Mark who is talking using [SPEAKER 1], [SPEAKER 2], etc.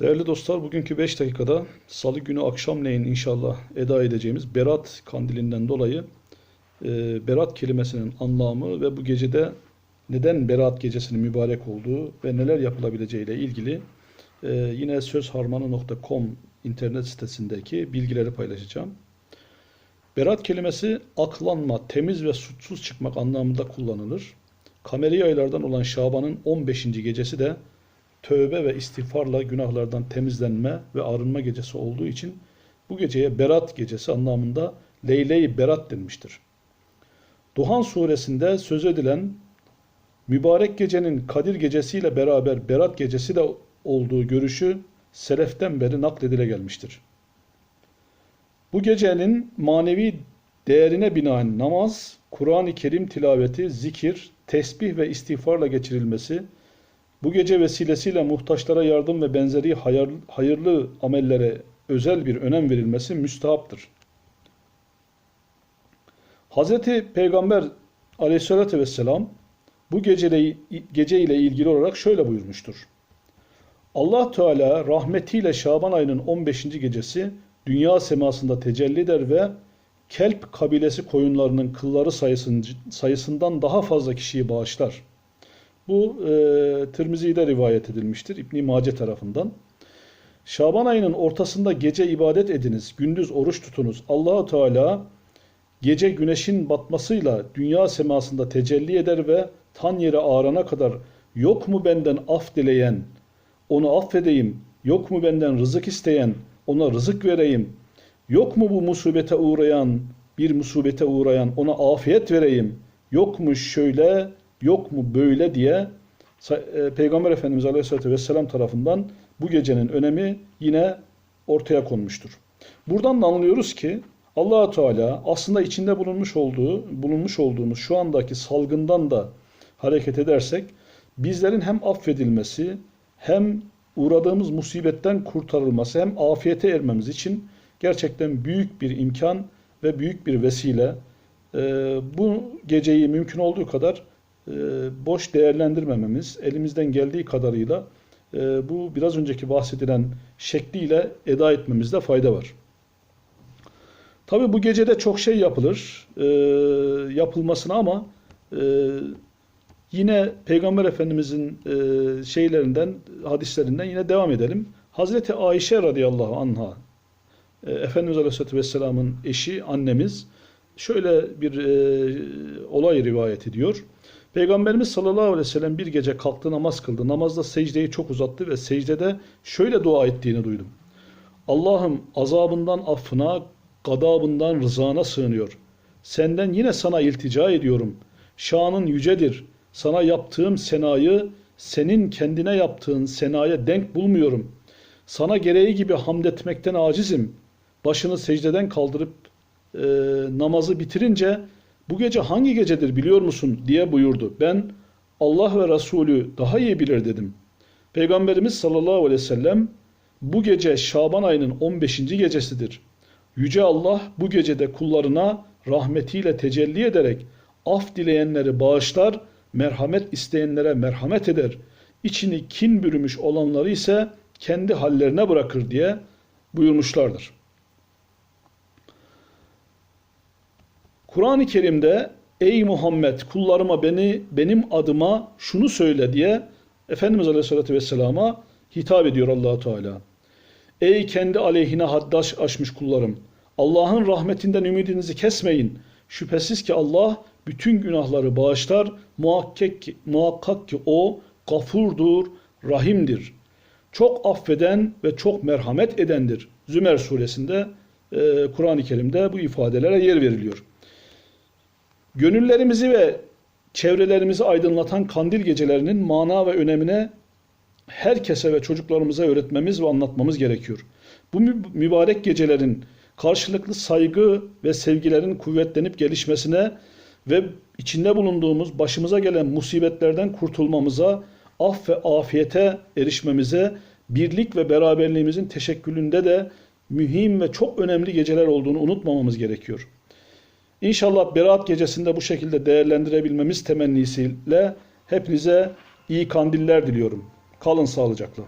[SPEAKER 1] Değerli dostlar, bugünkü 5 dakikada Salı günü akşamleyin inşallah eda edeceğimiz Berat kandilinden dolayı e, Berat kelimesinin anlamı ve bu gecede neden Berat gecesinin mübarek olduğu ve neler yapılabileceği ile ilgili e, yine sözharmanı.com internet sitesindeki bilgileri paylaşacağım. Berat kelimesi aklanma, temiz ve suçsuz çıkmak anlamında kullanılır. Kameri aylardan olan Şaban'ın 15. gecesi de tövbe ve istiğfarla günahlardan temizlenme ve arınma gecesi olduğu için bu geceye Berat gecesi anlamında Leyle-i Berat denmiştir. Duhan suresinde söz edilen mübarek gecenin Kadir gecesiyle beraber Berat gecesi de olduğu görüşü seleften beri nakledile gelmiştir. Bu gecenin manevi değerine binaen namaz, Kur'an-ı Kerim tilaveti, zikir, tesbih ve istiğfarla geçirilmesi, bu gece vesilesiyle muhtaçlara yardım ve benzeri hayır, hayırlı amellere özel bir önem verilmesi müstahaptır. Hz. Peygamber aleyhissalatü vesselam bu gecele, gece ile ilgili olarak şöyle buyurmuştur. Allah Teala rahmetiyle Şaban ayının 15. gecesi dünya semasında tecelli eder ve Kelp kabilesi koyunlarının kılları sayısından daha fazla kişiyi bağışlar. Bu e, Tirmizi'de rivayet edilmiştir İbn Mace tarafından. Şaban ayının ortasında gece ibadet ediniz, gündüz oruç tutunuz. Allahu Teala gece güneşin batmasıyla dünya semasında tecelli eder ve tan yere ağrana kadar yok mu benden af dileyen, onu affedeyim, yok mu benden rızık isteyen, ona rızık vereyim, yok mu bu musibete uğrayan, bir musibete uğrayan, ona afiyet vereyim, yok mu şöyle, yok mu böyle diye e, Peygamber Efendimiz Aleyhisselatü Vesselam tarafından bu gecenin önemi yine ortaya konmuştur. Buradan da anlıyoruz ki allah Teala aslında içinde bulunmuş olduğu, bulunmuş olduğumuz şu andaki salgından da hareket edersek bizlerin hem affedilmesi hem uğradığımız musibetten kurtarılması hem afiyete ermemiz için gerçekten büyük bir imkan ve büyük bir vesile. E, bu geceyi mümkün olduğu kadar e, boş değerlendirmememiz, elimizden geldiği kadarıyla e, bu biraz önceki bahsedilen şekliyle eda etmemizde fayda var. Tabi bu gecede çok şey yapılır, e, yapılmasına ama yine Peygamber Efendimizin şeylerinden, hadislerinden yine devam edelim. Hazreti Ayşe radıyallahu anha, Efendimiz Aleyhisselatü Vesselam'ın eşi, annemiz, şöyle bir olay rivayet ediyor. Peygamberimiz sallallahu aleyhi ve sellem bir gece kalktı namaz kıldı. Namazda secdeyi çok uzattı ve secdede şöyle dua ettiğini duydum. Allah'ım azabından affına, gadabından rızana sığınıyor. Senden yine sana iltica ediyorum. Şanın yücedir. Sana yaptığım senayı senin kendine yaptığın senaya denk bulmuyorum. Sana gereği gibi hamd etmekten acizim. Başını secdeden kaldırıp e, namazı bitirince bu gece hangi gecedir biliyor musun diye buyurdu. Ben Allah ve Resulü daha iyi bilir dedim. Peygamberimiz sallallahu aleyhi ve sellem bu gece Şaban ayının 15. gecesidir. Yüce Allah bu gecede kullarına rahmetiyle tecelli ederek af dileyenleri bağışlar, merhamet isteyenlere merhamet eder. İçini kin bürümüş olanları ise kendi hallerine bırakır diye buyurmuşlardır. Kur'an-ı Kerim'de ey Muhammed kullarıma beni benim adıma şunu söyle diye Efendimiz Aleyhisselatü Vesselam'a hitap ediyor allah Teala. Ey kendi aleyhine haddaş aşmış kullarım. Allah'ın rahmetinden ümidinizi kesmeyin. Şüphesiz ki Allah bütün günahları bağışlar. Muhakkak ki, muhakkak ki O gafurdur, rahimdir. Çok affeden ve çok merhamet edendir. Zümer suresinde Kur'an-ı Kerim'de bu ifadelere yer veriliyor. Gönüllerimizi ve çevrelerimizi aydınlatan kandil gecelerinin mana ve önemine herkese ve çocuklarımıza öğretmemiz ve anlatmamız gerekiyor. Bu mübarek gecelerin karşılıklı saygı ve sevgilerin kuvvetlenip gelişmesine ve içinde bulunduğumuz başımıza gelen musibetlerden kurtulmamıza, af ve afiyete erişmemize, birlik ve beraberliğimizin teşekkülünde de mühim ve çok önemli geceler olduğunu unutmamamız gerekiyor. İnşallah Berat gecesinde bu şekilde değerlendirebilmemiz temennisiyle hepinize iyi kandiller diliyorum. Kalın sağlıcakla.